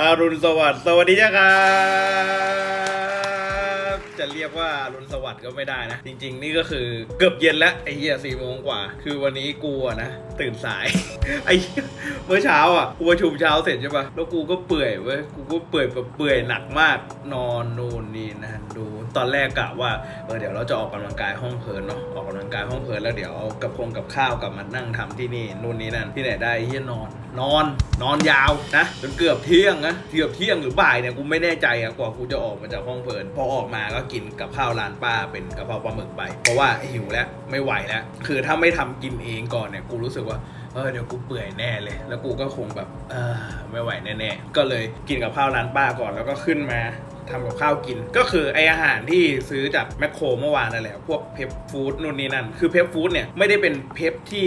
อรุณสวัสดิ์สวัสดีจ้าครับ จะเรียกว่าอรุณสวัสดิ์ก็ไม่ได้นะ จริง ๆ นี่ก็คือเกือบเย็นแล้วไอ้เหี้ยสี่โมงกว่า คือวันนี้กูนะ ตื่นสาย ไอ้เมื่อเช้าอะกูประชุมเช้าเสร็จใช่ปะแล้วกูก็เปื่อยเว้ยกูก็เปื่อยแบบเปื่อยหนักมากนอนนู่นนี่นั่นดู ตอนแรกกะว่าเออเดี๋ยวเราจะออกกำลังกายห้องเพลินเนาะออกกำลังกายห้องเพลินแล้วเดี๋ยวเอากับคงกับข้าวกลับมานั่งทำที่นี่นู่นนี่นั่นที่ไหนได้เฮียนอนนอนนอนยาวนะจนเกือบเที่ยงนะเกือบเที่ยงหรือบ่ายเนี่ยกูไม่แน่ใจอะกว่ากูจะออกมาจากห้องเพลินพอออกมาก็กินกับข้าวร้านป้าเป็นกะเพราปลาหมึกไป เพราะว่าหิวแล้วไม่ไหวแล้วคือถ้าไม่ทำกินเองก่อนเนี่ยกูรู้สึกว่าเออเดี๋ยวกูเปื่อยแน่เลย แล้วกูก็คงแบบเออไม่ไหวแน่ๆก็เลยกินกับข้าวร้านป้าก่อนแล้วก็ขึ้นมาทำกับข้าวกิน ก็คือไออาหารที่ซื้อจากแมคโครเมื่อวานนั่นแหละพวกเพปฟู้ดนู่นนี่นั่น คือเพปฟู้ดเนี่ยไม่ได้เป็นเพปที่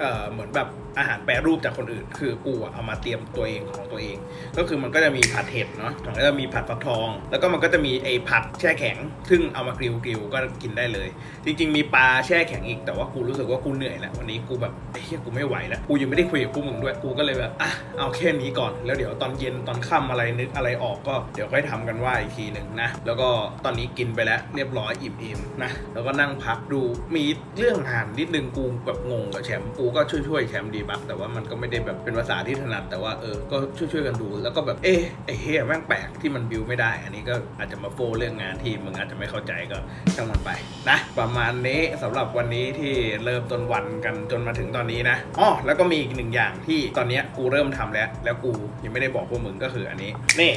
เออเหมือนแบบ อาหารแปรรูปจากคนอื่น คือกูเอามาเตรียมตัวเองของตัวเอง ก็คือมันก็จะมีผัดเห็ดเนาะแล้วก็มีผัดฟักทอง แล้วก็มันก็จะมีไอ้ผัดแช่แข็ง ซึ่งเอามากริลกริลก็กินได้เลย จริง ๆ มีปลาแช่แข็งอีก แต่ว่ากูรู้สึกว่ากูเหนื่อยแล้ววันนี้กูแบบเหี้ยกูไม่ไหวแล้วกูยังไม่ได้คุยกับพวกมึงด้วยกูก็เลยแบบอะเอาแค่นี้ก่อนแล้วเดี๋ยวตอนเย็นตอนค่ำอะไรนึกอะไรออกก็เดี๋ยวค่อยทำกันว่าอีกทีหนึ่งนะแล้วก็ตอนนี้กินไปแล้วเรียบร้อยอิ่มๆนะแล้วก็นั่งพักดูมีเรื่องอ่านนิดนึงกูแบบงงกับแชมป์กูก็ช่วยๆแชมป์ดีบักแต่ว่ามันก็ไม่ได้แบบเป็นภาษาที่ถนัด แต่ว่าเออก็ช่วยๆกันดู แล้วก็แบบเอ๊ะไอ้เฮียแม่งแปลกที่มันบิวไม่ได้ อันนี้ก็อาจจะมาโฟเรื่องงานที่มึงอาจจะไม่เข้าใจก็ช่างมันไปนะประมาณนี้สำหรับวันนี้ที่เริ่มต้นวันกันจนมาถึงตอนนี้นะอ๋อแล้วก็มีอีกหนึ่งอย่างที่ตอนนี้กูเริ่มทำแล้ว แล้วกูยังไม่ได้บอกพวกมึงก็คืออันนี้นี่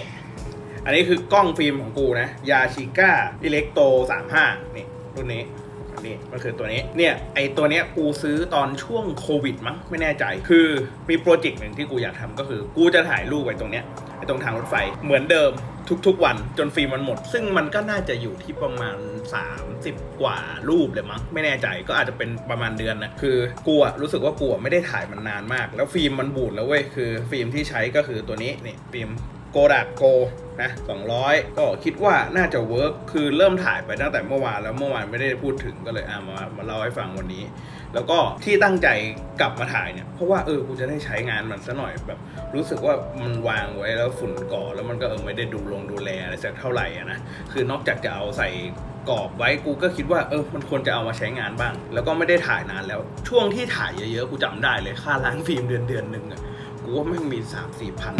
อันนี้คือกล้องฟิล์มของกูนะยาชิก้าอิเล็กโต35นี่รุ่นนี้ นนี้มันคือตัวนี้เนี่ยไอตัวเนี้ยกูซื้อตอนช่วงโควิดมั้งไม่แน่ใจ คือมีโปรเจกต์หนึ่งที่กูอยากทำก็คือ กูจะถ่ายรูปไว้ตรงเนี้ยไอตรงทางรถไฟเหมือนเดิมทุกๆ วันจนฟิล์มมันหมด ซึ่งมันก็น่าจะอยู่ที่ประมาณ 30 กว่ารูปเลยมั้งไม่แน่ใจก็อาจจะเป็นประมาณเดือนนะคือกูอะรู้สึกว่ากูไม่ได้ถ่ายมันนานมาก แล้วฟิล์มมันบูดแล้วเว้ยคือฟิล์มที่ใช้ก็คือตัวนี้นี่ฟิล์ม โกดักโกนะ200 ก็คิดว่าน่าจะเวิร์กคือเริ่มถ่ายไปตั้งแต่เมื่อวานแล้วเมื่อวานไม่ได้พูดถึงก็เลยอะมามาเล่าให้ฟังวันนี้ แล้วก็ที่ตั้งใจกลับมาถ่ายเนี่ยเพราะว่าเออกูจะได้ใช้งานมันซะหน่อยแบบ รู้สึกว่ามันวางไว้แล้วฝุ่นก่อแล้วมันก็เออไม่ได้ดูลงดูแลอะไรสักเท่าไหร่อะนะคือนอกจากจะเอาใส่กรอบไว้กูก็คิดว่าเออมันควรจะเอามาใช้งานบ้าง แล้วก็ไม่ได้ถ่ายนานแล้ว ช่วงที่ถ่ายเยอะๆกูจำได้เลยค่าล้างฟิล์มเดือนเดือนหนึ่งอะกูว่าไม่งมีสามสี่พัน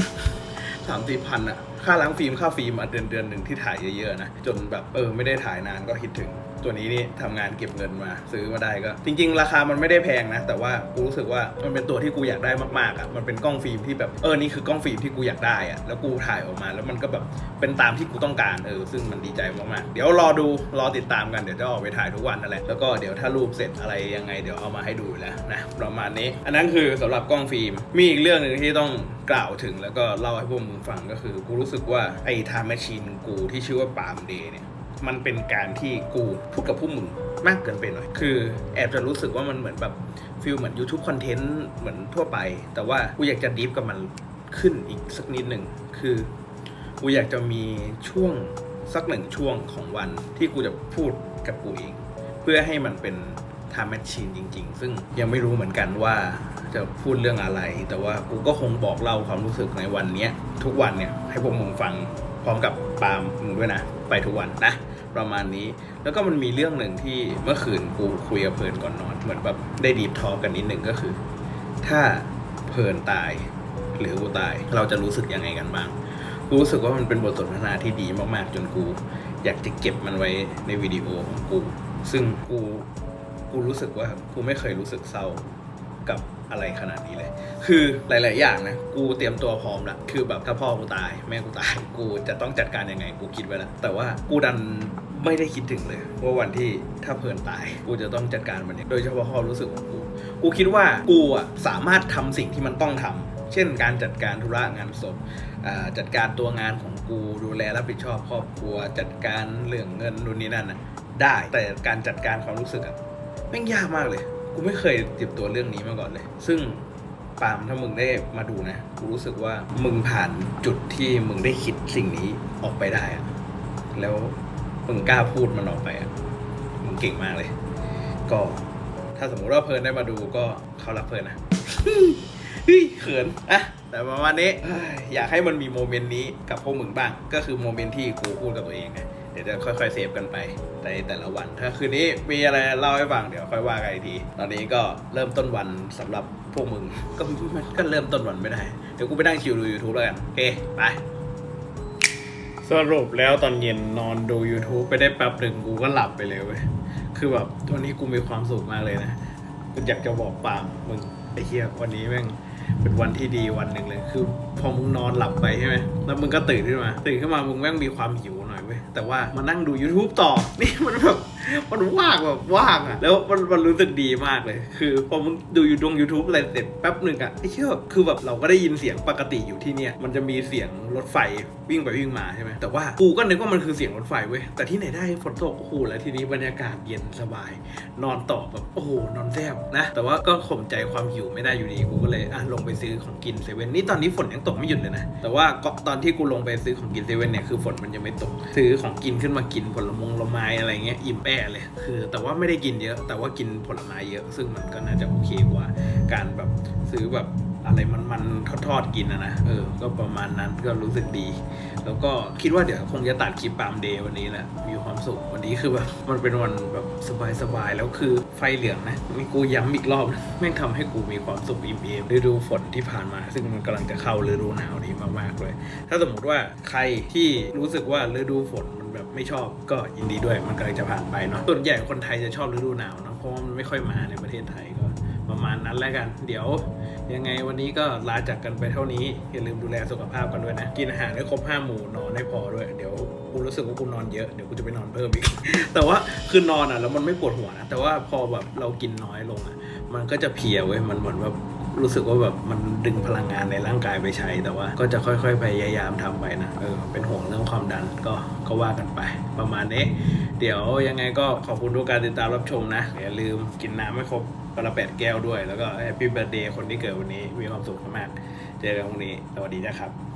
สามสี่พันอะค่าล้างฟิล์มค่าฟิล์มอะเดือนเดือนหนึ่งที่ถ่ายเยอะๆนะจนแบบเออไม่ได้ถ่ายนานก็คิดถึง ตัวนี้นี่ทำงานเก็บเงินมา ซื้อมาได้ก็ จริง ๆ ราคามันไม่ได้แพงนะ แต่ว่ากูรู้สึกว่ามันเป็นตัวที่กูอยากได้มากๆอะมันเป็นกล้องฟิล์มที่แบบเออนี่คือกล้องฟิล์มที่กูอยากได้อะแล้วกูถ่ายออกมาแล้วมันก็แบบเป็นตามที่กูต้องการเออซึ่งมันดีใจมากๆเดี๋ยวรอดูรอติดตามกันเดี๋ยวจะออกไปถ่ายทุกวันนั่นแหละแล้วก็เดี๋ยวถ้ารูปเสร็จอะไรยังไงเดี๋ยวเอามาให้ดูแล้วนะประมาณนี้ อันนั้นคือสำหรับกล้องฟิล์มมีอีกเรื่องหนึ่งที่ต้องกล่าวถึงแล้วก็เล่าให้พวกมึงฟังก็คือ กูรู้สึกว่าไอ้ไทม์แมชชีนกูที่ชื่อว่าปาล์มเดย์เนี่ย มันเป็นการที่กูพูดกับผู้มึงมากเกินไปหน่อย คือแอบจะรู้สึกว่ามันเหมือนแบบฟิลเหมือน YouTube คอนเทนต์เหมือนทั่วไป แต่ว่ากูอยากจะดีฟกับมันขึ้นอีกสักนิดหนึ่ง คือกูอยากจะมีช่วงสักหนึ่งช่วงของวันที่กูจะพูดกับกูเอง เพื่อให้มันเป็น time machine จริง ๆ ซึ่งยังไม่รู้เหมือนกันว่าจะพูดเรื่องอะไร แต่ว่ากูก็คงบอกเล่าความรู้สึกในวันนี้ทุกวันเนี่ยให้พวกมึงฟังพร้อมกับปาล์มมึงด้วยนะ ไปทุกวันนะ ประมาณนี้แล้วก็มันมีเรื่องหนึ่งที่เมื่อคืนกูคุยกับเพลินก่อนนอน เหมือนแบบได้ดีฟทอกันนิดหนึ่งก็คือ ถ้าเพลินตายหรือกูตาย เราจะรู้สึกยังไงกันบ้างกูรู้สึกว่ามันเป็นบทสนทนาที่ดีมากๆ จนกู อยากจะเก็บมันไว้ในวิดีโอของกู ซึ่งกู กูรู้สึกว่ากูไม่เคยรู้สึกเศร้ากับอะไรขนาดนี้เลย คือหลาย ๆ อย่างนะ กูเตรียมตัวพร้อมละคือแบบถ้าพ่อกูตาย แม่กูตาย กูจะต้องจัดการยังไง กูคิดไว้แล้วแต่ว่ากูดันไม่ได้คิดถึงเลยว่าวันที่ถ้าเพลินตาย กูจะต้องจัดการมันเนี่ยโดยเฉพาะความรู้สึกของกู กูคิดว่ากูอะสามารถทำสิ่งที่มันต้องทำเช่น การจัดการธุระงานศพอ่าจัดการตัวงานของกูดูแลรับผิดชอบครอบครัว จัดการเรื่องเงินนู่นนี่นั่นน่ะได้แต่การจัดการความรู้สึกอะ แม่งยากมากเลย กูไม่เคยเจ็บตัวเรื่องนี้มาก่อนเลย ซึ่งปาล์มถ้ามึงได้มาดูนะ กูรู้สึกว่ามึงผ่านจุดที่มึงได้คิดสิ่งนี้ออกไปได้อะแล้วมึงกล้าพูดมันออกไปอะมึงเก่งมากเลย ก็ถ้าสมมุติว่าเพลิร์นได้มาดูก็เขารักเพลิร์นนะเฮ้ยเขินอะแต่ประมาณนี้อยากให้มันมีโมเมนต์นี้กับพวกมึงบ้าง ก็คือโมเมนต์ที่กูพูดกับตัวเองไง เดี๋ยวจะค่อยๆเซฟกันไปในแต่ละวัน ถ้าคืนนี้มีอะไรเล่าให้ฟังเดี๋ยวค่อยว่ากันอีกที ตอนนี้ก็เริ่มต้นวันสำหรับพวกมึง ก็ก็เริ่มต้นวันไม่ได้ เดี๋ยวกูไปนั่งชิวดู YouTube แล้วกันโอเคไปสรุปแล้วตอนเย็นนอนดู YouTube ไปได้แป๊บหนึ่งกูก็หลับไปเลยเว้ย คือแบบวันนี้กูมีความสุขมากเลยนะกูอยากจะบอกปามมึงไอ้เหี้ยวันนี้แม่งเป็นวันที่ดีวันหนึ่งเลย คือพอมึงนอนหลับไปใช่ไหมแล้วมึงก็ตื่นขึ้นมา ตื่นขึ้นมามึงแม่งมีความหิว เว้ยแต่ว่ามานั่งดู YouTube ต่อ นี่มันแบบ มันว่างแบบว่างอะแล้วมันมันรู้สึกดีมากเลย คือพอมึงดูยูดง YouTube อะไรเสร็จแป๊บหนึ่งอะไอ้เชี่ยแบบคือแบบเราก็ได้ยินเสียงปกติอยู่ที่เนี่ย มันจะมีเสียงรถไฟวิ่งไปวิ่งมาใช่ไหมแต่ว่ากูก็นึกว่ามันคือเสียงรถไฟเว้ย แต่ที่ไหนได้ฝนตกโอ้โหแล้วทีนี้บรรยากาศเย็นสบาย นอนต่อแบบโอ้โหนอนแซ่บนะ แต่ว่าก็ข่มใจความหิวไม่ได้อยู่ดี กูก็เลยอะลงไปซื้อของกินเซเว่นนี่ตอนนี้ฝนยังตกไม่หยุดเลยนะ แต่ว่าก็ตอนที่กูลงไปซื้อของกินเซเว่นเนี่ยคือฝนมันยังไม่ตก ซื้อของกินขึ้นมากินผลมงผลไม้อะไรเงี้ยอิ่มแปเลย คือ แต่ว่าไม่ได้กินเยอะ แต่ว่ากินผลไม้เยอะ ซึ่งมันก็น่าจะโอเคกว่า การแบบซื้อแบบอะไรมันๆทอดๆกินนะนะ เออ ก็ประมาณนั้นก็รู้สึกดี แล้วก็คิดว่าเดี๋ยวคงจะตัดคลิปปามเดย์วันนี้แหละ มีความสุขวันนี้คือแบบมันเป็นวันแบบสบายๆ แล้วคือไฟเหลืองนะนี่กูย้ำอีกรอบนะแม่งทำให้กูมีความสุขอิ่มเอมฤดูฝนที่ผ่านมา ซึ่งมันกำลังจะเข้าฤดูหนาวนี้มากๆเลย ถ้าสมมติว่าใครที่รู้สึกว่าฤดูฝนมัน ไม่ชอบก็ยินดีด้วยมันกำลังจะผ่านไปเนาะส่วนใหญ่คนไทยจะชอบฤดูหนาวเนาะเพราะว่ามันไม่ค่อยมาในประเทศไทยก็ประมาณนั้นแล้วกัน เดี๋ยวยังไงวันนี้ก็ลาจากกันไปเท่านี้อย่าลืมดูแลสุขภาพกันด้วยนะ กินอาหารให้ครบห้าหมู่นอนให้พอด้วยเดี๋ยวกูรู้สึกว่ากูนอนเยอะเดี๋ยวกูจะไปนอนเพิ่มอีก แต่ว่าคือนอนอะแล้วมันไม่ปวดหัวนะแต่ว่าพอแบบเรากินน้อยลงอะมันก็จะเพลียเว้ยมันเหมือนแบบ รู้สึกว่าแบบมันดึงพลังงานในร่างกายไปใช้แต่ว่า ก็จะค่อยๆ พยายามทำไปนะเออเป็นห่วงเรื่องความดันก็ก็ว่ากันไป ประมาณนี้ เดี๋ยวยังไงก็ขอบคุณทุกการติดตามรับชมนะอย่าลืมกินน้ำให้ครบวันละแปดแก้วด้วย แล้วก็แฮปปี้เบิร์ดเดย์คนที่เกิดวันนี้มีความสุขมากๆเจอกันพรุ่งนี้ สวัสดีนะครับ